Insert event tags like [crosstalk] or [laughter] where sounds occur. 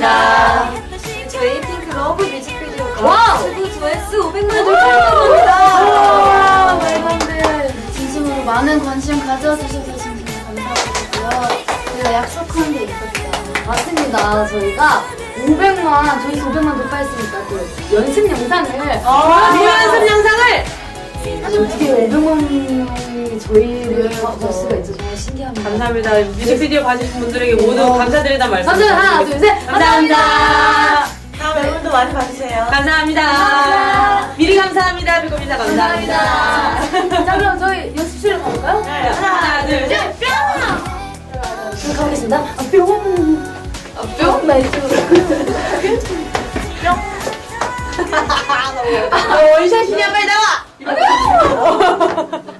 감사합니다. 저희 핑크 러브 뮤직비디오가! 최고 조회수 500만 돌파했습니다. 여러분들 진심으로 많은 관심 가져주셔서 진심 감사드리고요. 저희가 약속한 게 있었어요. 맞습니다. 저희가 500만, 저희 500만 돌파했으니까 그 연습 영상을 아, 연습 영상을 아니 어떻게 500만 명이 저희를 볼 수가 있죠. 감사합니다. 뮤직비디오 봐주신 분들에게 모두 어. 감사드린다는 말씀. 먼저 하나, 둘, 셋. 감사합니다. 다음 앨범도 많이 봐주세요. 감사합니다. 감사합니다. 미리 감사합니다. 그리고 인사 감사합니다. 감사합니다. 자, 그럼 저희 연습실로 가볼까요? 네, 하나, 둘, 셋. 지금 가보겠습니다. 아, 뿅. 아, 뿅? 나 이쪽으로. [laughs] 원샷이냐, 빨리 나와! [laughs]